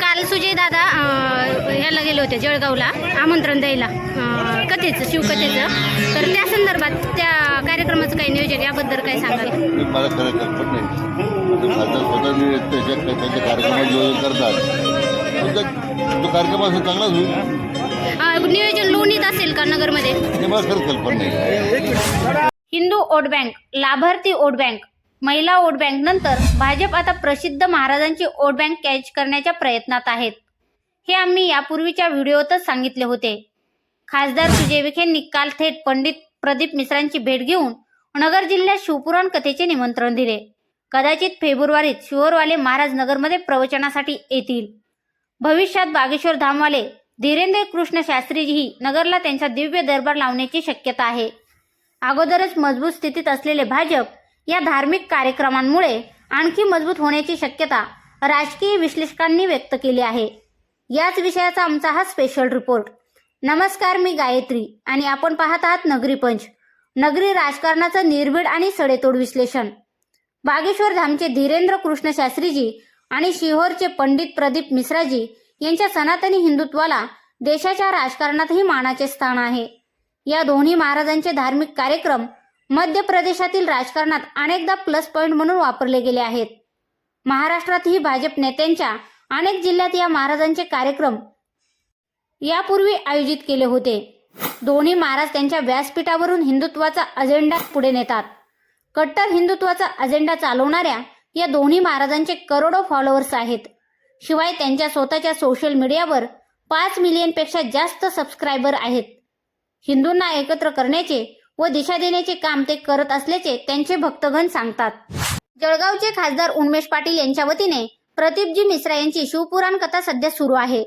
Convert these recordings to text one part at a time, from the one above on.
काल सुजय दादा ह्याला गेले होते जळगावला आमंत्रण द्यायला. कथेचं शिवकथेचं. तर त्या संदर्भात त्या कार्यक्रमाचं काही नियोजन याबद्दल काय सांगाल? ते मला खरं कल्पना नाही. ते खासदार स्वतः मी त्याच्या त्यांच्या कार्यक्रमात नियोजन करतात. तो कार्यक्रम असा चांगलाच होईल. नियोजन लोणीत असेल का नगरमध्ये? मला खरंच कल्पना नाही. हिंदू वोट बँक लाभार्थी वोट बँक. महिला वोट बँक नंतर भाजप आता प्रसिद्ध महाराजांची वोट बँक कॅच करण्याच्या प्रयत्नात आहेत. हे आम्ही यापूर्वीच्या व्हिडिओतच सांगितले होते. खासदार सुजय विखेंनी काल थेट पंडित प्रदीप मिश्रांची भेट घेऊन नगर जिल्ह्यात शिवपुराण कथेचे निमंत्रण दिले. कदाचित फेब्रुवारीत शिहोरवाले महाराज नगरमध्ये प्रवचनासाठी येतील. भविष्यात बागेश्वर धामवाले धीरेंद्र कृष्ण शास्त्रीजीही नगरला त्यांचा दिव्य दरबार लावण्याची शक्यता आहे. अगोदरच मजबूत स्थितीत असलेले भाजप या धार्मिक कार्यक्रमांमुळे आणखी मजबूत होण्याची शक्यता राजकीय विश्लेषकांनी व्यक्त केली आहे. याच विषयाचा आमचा हा स्पेशल रिपोर्ट नमस्कार मी गायत्री आणि आपण पाहत आहात नगरी पंच. नगरी राजकारणाचं निर्भीड आणि सडेतोड विश्लेषण. बागेश्वर धामचे धीरेंद्र कृष्ण शास्त्रीजी आणि शिहोरचे पंडित प्रदीप मिश्राजी यांच्या सनातनी हिंदुत्वाला देशाच्या राजकारणातही मानाचे स्थान आहे. या दोन्ही महाराजांचे धार्मिक कार्यक्रम मध्य प्रदेशातील राजकारणात अनेकदा प्लस पॉइंट म्हणून वापरले गेले आहेत. महाराष्ट्रातही भाजप नेत्यांच्या अनेक जिल्ह्यात या महाराजांचे कार्यक्रम यापूर्वी आयोजित केले होते. दोन्ही महाराज त्यांच्या व्यासपीठावरून हिंदुत्वाचा अजेंडा पुढे नेतात. कट्टर हिंदुत्वाचा अजेंडा चालवणाऱ्या या दोन्ही महाराजांचे करोडो फॉलोअर्स आहेत. शिवाय त्यांच्या स्वतःच्या सोशल मीडियावर पाच मिलियनपेक्षा जास्त सबस्क्रायबर आहेत. हिंदूंना एकत्र करण्याचे व दिशा देण्याचे काम ते करत असल्याचे त्यांचे भक्तगण सांगतात. जळगावचे खासदार उन्मेश पाटील यांच्या वतीने प्रदीपजी मिश्रा यांची शिवपुराण कथा सध्या सुरू आहे.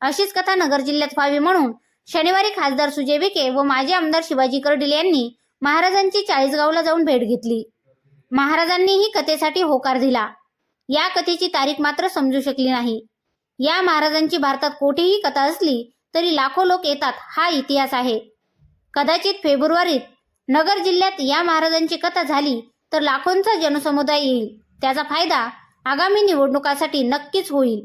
अशीच कथा नगर जिल्ह्यात व्हावी म्हणून शनिवारी खासदार सुजय विखे व माजी आमदार शिवाजी कर्डिल यांनी महाराजांची चाळीसगावला जाऊन भेट घेतली. महाराजांनीही कथेसाठी होकार दिला. या कथेची तारीख मात्र समजू शकली नाही. या महाराजांची भारतात कोठेही कथा असली तरी लाखो लोक येतात हा इतिहास आहे. कदाचित फेब्रुवारीत नगर जिल्ह्यात या महाराजांची कथा झाली तर लाखोंचा जनसमुदाय येईल. त्याचा फायदा आगामी निवडणुकासाठी नक्कीच होईल.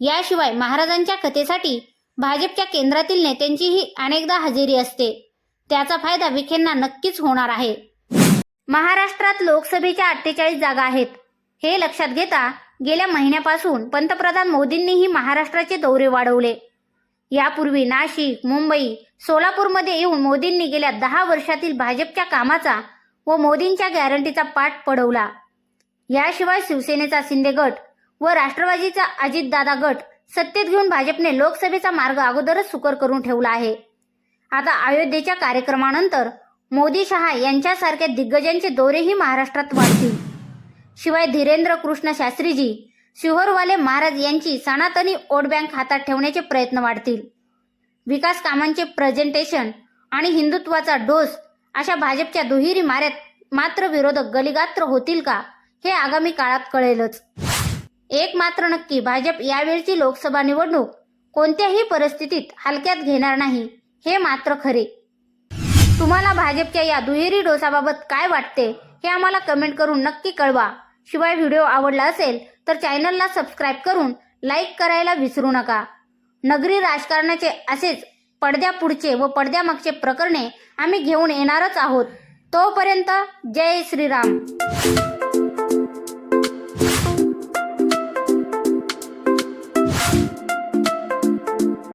याशिवाय महाराजांच्या कथेसाठी भाजपच्या केंद्रातील नेत्यांचीही अनेकदा हजेरी असते. त्याचा फायदा विखेंना नक्कीच होणार आहे. महाराष्ट्रात लोकसभेच्या अठ्ठेचाळीस जागा आहेत. हे लक्षात घेता गेल्या महिन्यापासून पंतप्रधान मोदींनीही महाराष्ट्राचे दौरे वाढवले. यापूर्वी नाशिक मुंबई सोलापूरमध्ये येऊन मोदींनी गेल्या दहा वर्षातील भाजपच्या कामाचा व मोदींच्या गॅरंटीचा पाठ पडवला. याशिवाय शिवसेनेचा शिंदे गट व राष्ट्रवादीचा अजितदादा गट सत्तेत घेऊन भाजपने लोकसभेचा मार्ग अगोदरच सुकर करून ठेवला आहे. आता अयोध्येच्या कार्यक्रमानंतर मोदी शहा यांच्यासारख्या दिग्गजांचे दौरेही महाराष्ट्रात वाढतील. शिवाय धीरेंद्र कृष्ण शास्त्रीजी शिहोरवाले महाराज यांची सनातनी वोट बँक हातात ठेवण्याचे प्रयत्न वाढतील. विकास कामांचे प्रेझेंटेशन आणि हिंदुत्वाचा डोस अशा भाजपच्या दुहेरी माऱ्यात मात्र विरोधक गलिगात्र होतील का हे आगामी काळात कळेलच. एक मात्र नक्की भाजप यावेळची लोकसभा निवडणूक कोणत्याही परिस्थितीत हलक्यात घेणार नाही हे मात्र खरे. तुम्हाला भाजपच्या या दुहेरी डोसाबाबत काय वाटते हे आम्हाला कमेंट करून नक्की कळवा. शिवाय व्हिडिओ आवडला असेल तर चॅनलला सबस्क्राईब करून लाईक करायला विसरू नका. नगरी राजकारणाचे असेच पडद्यापुढचे व पडद्यामागचे प्रकरणे आम्ही घेऊन येणारच आहोत. तोपर्यंत जय श्रीराम.